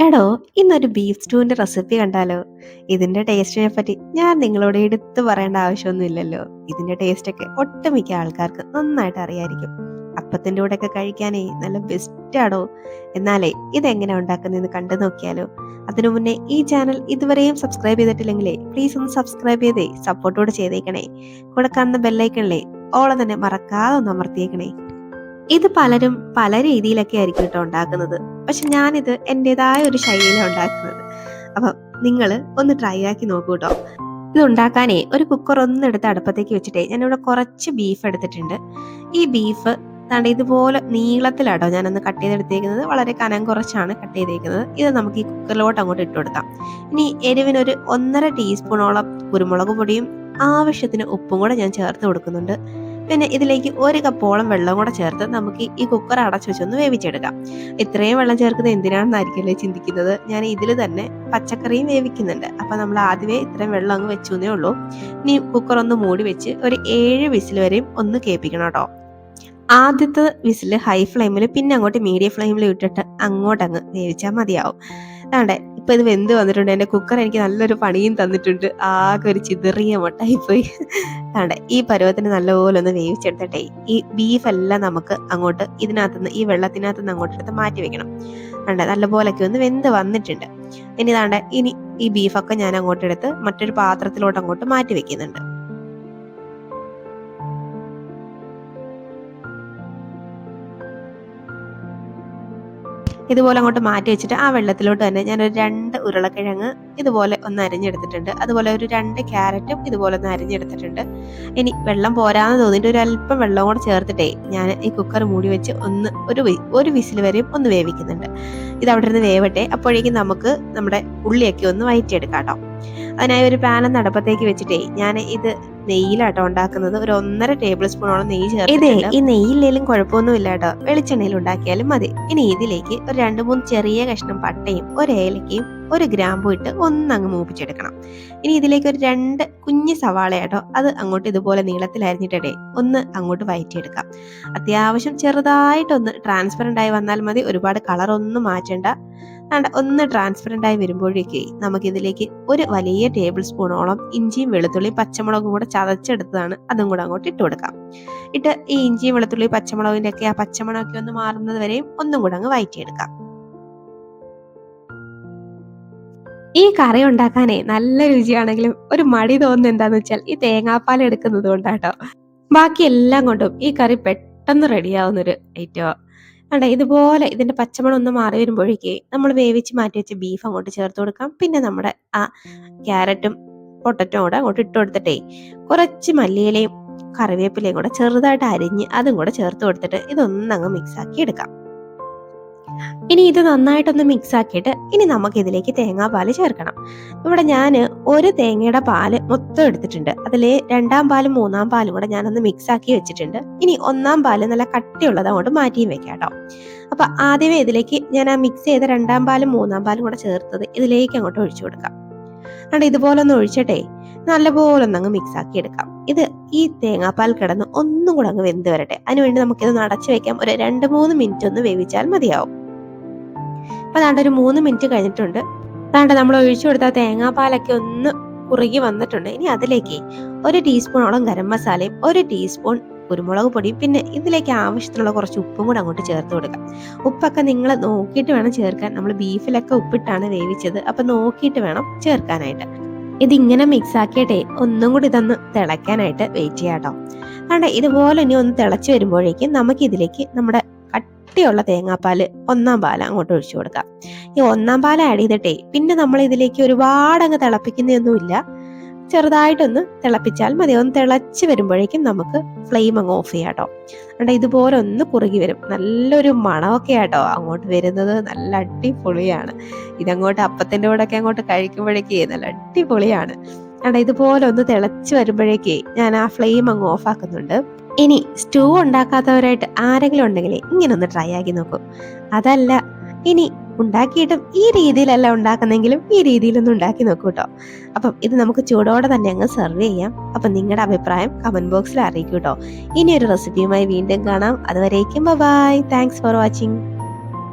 എടോ ഇന്നൊരു beef സ്റ്റൂവിന്റെ recipe കണ്ടാലോ? ഇതിന്റെ ടേസ്റ്റിനെ പറ്റി ഞാൻ നിങ്ങളോട് എടുത്തു പറയേണ്ട ആവശ്യമൊന്നുമില്ലല്ലോ. ഇതിന്റെ ടേസ്റ്റ് ഒക്കെ ഒട്ടുമിക്ക ആൾക്കാർക്ക് നന്നായിട്ട് അറിയായിരിക്കും. അപ്പത്തിന്റെ കൂടെ ഒക്കെ കഴിക്കാനേ നല്ല ബെസ്റ്റ് ആടോ? എന്നാലേ ഇതെങ്ങനെ ഉണ്ടാക്കുന്നതെന്ന് കണ്ടു നോക്കിയാലോ. അതിനു മുന്നേ ഈ ചാനൽ ഇതുവരെയും സബ്സ്ക്രൈബ് ചെയ്തിട്ടില്ലെങ്കിലേ പ്ലീസ് ഒന്ന് സബ്സ്ക്രൈബ് ചെയ്തേ സപ്പോർട്ടോടെ ചെയ്തേക്കണേ. കൂടെ കാണുന്ന ബെല്ലൈക്കണിലേ ഓളെ തന്നെ മറക്കാതെ ഒന്ന് അമർത്തിയേക്കണേ. ഇത് പലരും പല രീതിയിലൊക്കെ ആയിരിക്കും കേട്ടോ ഉണ്ടാക്കുന്നത്. പക്ഷെ ഞാനിത് എന്റെതായ ഒരു ശൈലിയിലാണ് ഉണ്ടാക്കുന്നത്. അപ്പം നിങ്ങൾ ഒന്ന് ട്രൈ ആക്കി നോക്കൂ കേട്ടോ ഇത് ഉണ്ടാക്കാനേ ഒരു കുക്കർ ഒന്ന് എടുത്ത് അടുപ്പത്തേക്ക് വെച്ചിട്ടേ ഞാനിവിടെ കുറച്ച് ബീഫ് എടുത്തിട്ടുണ്ട്. ഈ ബീഫ് താണ്ട് ഇതുപോലെ നീളത്തിലാട്ടോ ഞാനൊന്ന് കട്ട് ചെയ്തെടുത്തേക്കുന്നത്. വളരെ കനം കുറച്ചാണ് കട്ട് ചെയ്തേക്കുന്നത്. ഇത് നമുക്ക് ഈ കുക്കറിലോട്ട് അങ്ങോട്ട് ഇട്ട് കൊടുക്കാം. ഇനി എരിവിനൊരു ഒന്നര ടീസ്പൂണോളം കുരുമുളക് പൊടിയും ആവശ്യത്തിന് ഉപ്പും കൂടെ ഞാൻ ചേർത്ത് കൊടുക്കുന്നുണ്ട്. പിന്നെ ഇതിലേക്ക് ഒരു കപ്പോളം വെള്ളം കൂടെ ചേർത്ത് നമുക്ക് ഈ കുക്കർ അടച്ചു വെച്ചൊന്ന് വേവിച്ചെടുക്കാം. ഇത്രയും വെള്ളം ചേർക്കുന്നത് എന്തിനാണെന്നായിരിക്കല്ലേ ചിന്തിക്കുന്നത്? ഞാൻ ഇതിൽ തന്നെ പച്ചക്കറിയും വേവിക്കുന്നുണ്ട്. അപ്പം നമ്മൾ ആദ്യമേ ഇത്രയും വെള്ളം അങ്ങ് വെച്ചു എന്നേ ഉള്ളൂ. ഇനി കുക്കർ ഒന്ന് മൂടി വെച്ച് ഒരു ഏഴ് വിസിൽ വരെയും ഒന്ന് കേൾപ്പിക്കണം കേട്ടോ. ആദ്യത്തെ വിസിൽ ഹൈ ഫ്ലെയിമിൽ പിന്നെ അങ്ങോട്ട് മീഡിയം ഫ്ലെയിമിൽ ഇട്ടിട്ട് അങ്ങോട്ട് അങ്ങ് വേവിച്ചാൽ മതിയാവും. അതാണ്ട് ഇപ്പൊ ഇത് വെന്ത് വന്നിട്ടുണ്ട്. എന്റെ കുക്കർ എനിക്ക് നല്ലൊരു പണിയും തന്നിട്ടുണ്ട്. ആകെ ഒരു ചിതറിയ മൊട്ടായി പോയി അതാണ്ട് ഈ പരുവത്തിന് നല്ലപോലെ ഒന്ന് വേവിച്ചെടുത്തിട്ടേ. ഈ ബീഫ് എല്ലാം നമുക്ക് അങ്ങോട്ട് ഇതിനകത്തുനിന്ന് ഈ വെള്ളത്തിനകത്തുനിന്ന് അങ്ങോട്ട് എടുത്ത് മാറ്റി വെക്കണം. അതാണ്ട് നല്ലപോലൊക്കെ ഒന്ന് വെന്ത് വന്നിട്ടുണ്ട്. ഇനി ഇതാണ്ട് ഇനി ഈ ബീഫൊക്കെ ഞാൻ അങ്ങോട്ട് എടുത്ത് മറ്റൊരു പാത്രത്തിലോട്ട് അങ്ങോട്ട് മാറ്റി വെക്കുന്നുണ്ട്. ഇതുപോലെ അങ്ങോട്ട് മാറ്റി വെച്ചിട്ട് ആ വെള്ളത്തിലോട്ട് തന്നെ ഞാനൊരു രണ്ട് ഉരുളക്കിഴങ്ങ് ഇതുപോലെ ഒന്ന് അരിഞ്ഞെടുത്തിട്ടുണ്ട്. അതുപോലെ ഒരു രണ്ട് ക്യാരറ്റും ഇതുപോലെ ഒന്ന് അരിഞ്ഞെടുത്തിട്ടുണ്ട്. ഇനി വെള്ളം പോരാന്ന് തോന്നിയിട്ട് ഒരു അല്പം വെള്ളം കൂടെ ചേർത്തിട്ടേ ഞാൻ ഈ കുക്കർ മൂടി വെച്ച് ഒന്ന് ഒരു ഒരു വിസിൽ വരെയും ഒന്ന് വേവിക്കുന്നുണ്ട്. ഇത് അവിടെ നിന്ന് വേവട്ടെ. അപ്പോഴേക്കും നമുക്ക് നമ്മുടെ ഉള്ളിയൊക്കെ ഒന്ന് വയറ്റിയെടുക്കാം കേട്ടോ. അതിനായി ഒരു പാൻ നടപ്പത്തേക്ക് വെച്ചിട്ടേ ഞാൻ ഇത് നെയ്യിലാട്ടോ ഉണ്ടാക്കുന്നത്. ഒരു ഒന്നര ടേബിൾ സ്പൂണോളം നെയ്യ് ചേർത്ത് ഇതേ ഈ നെയ്യില്ലേലും കുഴപ്പമൊന്നുമില്ല കേട്ടോ വെളിച്ചെണ്ണയിൽ ഉണ്ടാക്കിയാലും മതി. ഇനി ഇതിലേക്ക് ഒരു രണ്ട് മൂന്ന് ചെറിയ കഷ്ണം പട്ടയും ഒരു ഏലക്കയും ഒരു ഗ്രാമ്പു ഇട്ട് ഒന്നങ്ങ് മൂപ്പിച്ചെടുക്കണം. ഇനി ഇതിലേക്ക് ഒരു രണ്ട് കുഞ്ഞ് സവാള കേട്ടോ അത് അങ്ങോട്ട് ഇതുപോലെ നീളത്തിൽ അരിഞ്ഞിട്ടേ ഒന്ന് അങ്ങോട്ട് വയറ്റിയെടുക്കാം. അത്യാവശ്യം ചെറുതായിട്ടൊന്ന് ട്രാൻസ്പെറന്റ് ആയി വന്നാൽ മതി. ഒരുപാട് കളറൊന്നും ഒന്നും മാറ്റണ്ട. ഒന്ന് ട്രാൻസ്പെറന്റ് ആയി വരുമ്പോഴേക്ക് നമുക്കിതിലേക്ക് ഒരു വലിയ ടേബിൾ സ്പൂണോളം ഇഞ്ചിയും വെളുത്തുള്ളിയും പച്ചമുളകും കൂടെ ചതച്ചെടുത്തതാണ് അതും കൂടെ അങ്ങോട്ട് ഇട്ട് കൊടുക്കാം. ഇട്ട് ഈ ഇഞ്ചിയും വെളുത്തുള്ളി പച്ചമുളകിന്റെ ഒക്കെ ആ പച്ചമുളകൊക്കെ ഒന്ന് മാറുന്നത് വരെയും ഒന്നും കൂടെ അങ്ങ് വയറ്റിയെടുക്കാം ഈ കറി ഉണ്ടാക്കാനേ നല്ല രുചിയാണെങ്കിലും ഒരു മടി തോന്നുന്നത് എന്താന്ന് വെച്ചാൽ ഈ തേങ്ങാപ്പാൽ എടുക്കുന്നത് കൊണ്ടാട്ടോ. ബാക്കി എല്ലാം കൊണ്ടും ഈ കറി പെട്ടെന്ന് റെഡിയാവുന്നൊരു ഐറ്റമാണ് അണ്ട ഇതുപോലെ ഇതിന്റെ പച്ചമണം ഒന്ന് മാറി വരുമ്പോഴേക്ക് നമ്മൾ വേവിച്ച് മാറ്റി വെച്ച ബീഫ് അങ്ങോട്ട് ചേർത്ത് കൊടുക്കാം. പിന്നെ നമ്മുടെ ആ ക്യാരറ്റും പൊട്ടറ്റോ കൂടെ അങ്ങോട്ട് ഇട്ട് കൊടുത്തിട്ടേ കുറച്ച് മല്ലിയിലയും കറിവേപ്പിലയും കൂടെ ചെറുതായിട്ട് അരിഞ്ഞ് അതും കൂടെ ചേർത്ത് കൊടുത്തിട്ട് ഇതൊന്നങ്ങ് മിക്സാക്കി എടുക്കാം. ഇനി ഇത് നന്നായിട്ടൊന്ന് മിക്സ് ആക്കിയിട്ട് ഇനി നമുക്ക് ഇതിലേക്ക് തേങ്ങാപ്പാൽ ചേർക്കണം. ഇവിടെ ഞാൻ ഒരു തേങ്ങയുടെ പാൽ മൊത്തം എടുത്തിട്ടുണ്ട്. അതിൽ രണ്ടാം പാലും മൂന്നാം പാലും കൂടെ ഞാനൊന്ന് മിക്സ് ആക്കി വെച്ചിട്ടുണ്ട്. ഇനി ഒന്നാം പാൽ നല്ല കട്ടിയുള്ളത് അങ്ങോട്ട് മാറ്റിയും വെക്കാം കേട്ടോ. അപ്പൊ ആദ്യമേ ഇതിലേക്ക് ഞാൻ ആ മിക്സ് ചെയ്ത രണ്ടാം പാലും മൂന്നാം പാലും കൂടെ ചേർത്തത് ഇതിലേക്ക് അങ്ങോട്ട് ഒഴിച്ചു കൊടുക്കാം. അതുകൊണ്ട് ഇതുപോലെ ഒന്ന് ഒഴിച്ചിട്ടേ നല്ലപോലെ ഒന്ന് അങ്ങ് മിക്സ് ആക്കി എടുക്കാം. ഇത് ഈ തേങ്ങാപ്പാൽ കിടന്ന് ഒന്നും കൂടെ അങ്ങ് വെന്ത് വരട്ടെ. അതിനുവേണ്ടി നമുക്കിത് അടച്ചു വെക്കാം. ഒരു രണ്ട് മൂന്ന് മിനിറ്റ് ഒന്ന് വേവിച്ചാൽ മതിയാവും. അപ്പൊ അതാണ്ട് ഒരു മൂന്ന് മിനിറ്റ് കഴിഞ്ഞിട്ടുണ്ട്. അതാണ്ട് നമ്മൾ ഒഴിച്ചു കൊടുത്ത തേങ്ങാപ്പാലൊക്കെ ഒന്ന് കുറുകി വന്നിട്ടുണ്ട്. ഇനി അതിലേക്ക് ഒരു ടീസ്പൂണോളം ഗരം മസാലയും ഒരു ടീസ്പൂൺ കുരുമുളക് പൊടിയും പിന്നെ ഇതിലേക്ക് ആവശ്യത്തിനുള്ള കുറച്ച് ഉപ്പും കൂടെ അങ്ങോട്ട് ചേർത്ത് കൊടുക്കാം. ഉപ്പൊക്കെ നിങ്ങൾ നോക്കിയിട്ട് വേണം ചേർക്കാൻ. നമ്മൾ ബീഫിലൊക്കെ ഉപ്പിട്ടാണ് വേവിച്ചത്. അപ്പൊ നോക്കിയിട്ട് വേണം ചേർക്കാനായിട്ട്. ഇതിങ്ങനെ മിക്സ് ആക്കിയിട്ടേ ഒന്നും കൂടി ഇതൊന്ന് തിളയ്ക്കാനായിട്ട് വെയിറ്റ് ചെയ്യാം കേട്ടോ. ഇതുപോലെ ഇനി ഒന്ന് തിളച്ച് വരുമ്പോഴേക്കും നമുക്ക് ഇതിലേക്ക് നമ്മുടെ കട്ടിയുള്ള തേങ്ങാപ്പാൽ ഒന്നാം പാൽ അങ്ങോട്ട് ഒഴിച്ചു കൊടുക്കാം. ഈ ഒന്നാം പാൽ ആഡ് ചെയ്തിട്ടേ പിന്നെ നമ്മൾ ഇതിലേക്ക് ഒരുപാട് അങ്ങ് തിളപ്പിക്കുന്നൊന്നുമില്ല ചെറുതായിട്ടൊന്ന് തിളപ്പിച്ചാൽ മതി. ഒന്ന് തിളച്ച് വരുമ്പോഴേക്കും നമുക്ക് ഫ്ലെയിം അങ്ങ് ഓഫ് ചെയ്യാം കേട്ടോ അതുകൊണ്ട് ഇതുപോലെ ഒന്ന് കുറുകി വരും. നല്ലൊരു മണമൊക്കെ ആട്ടോ അങ്ങോട്ട് വരുന്നത്. നല്ല അടിപൊളിയാണ്. ഇതങ്ങോട്ട് അപ്പത്തിന്റെ കൂടെ ഒക്കെ അങ്ങോട്ട് കഴിക്കുമ്പോഴേക്കേ നല്ല അടിപൊളിയാണ്. അവിടെ ഇതുപോലെ ഒന്ന് തിളച്ച് വരുമ്പോഴേക്കേ ഞാൻ ആ ഫ്ലെയിം അങ്ങ് ഓഫ് ആക്കുന്നുണ്ട്. ഇനി സ്റ്റൂ ഉണ്ടാക്കാത്തവരായിട്ട് ആരെങ്കിലും ഉണ്ടെങ്കിൽ ഇങ്ങനെ ഒന്ന് ട്രൈ ആക്കി നോക്കൂ. അതല്ല ഇനി ഉണ്ടാക്കിയിട്ടും ഈ രീതിയിലല്ല ഉണ്ടാക്കുന്നെങ്കിലും ഈ രീതിയിലൊന്നും ഉണ്ടാക്കി നോക്കൂ കേട്ടോ അപ്പം ഇത് നമുക്ക് ചൂടോടെ തന്നെ അങ്ങ് സെർവ് ചെയ്യാം. അപ്പം നിങ്ങളുടെ അഭിപ്രായം കമന്റ് ബോക്സിൽ അറിയിക്കൂ കേട്ടോ ഇനി ഒരു റെസിപ്പിയുമായി വീണ്ടും കാണാം. അതുവരേക്കും ബൈ താങ്ക്സ് ഫോർ വാച്ചിങ്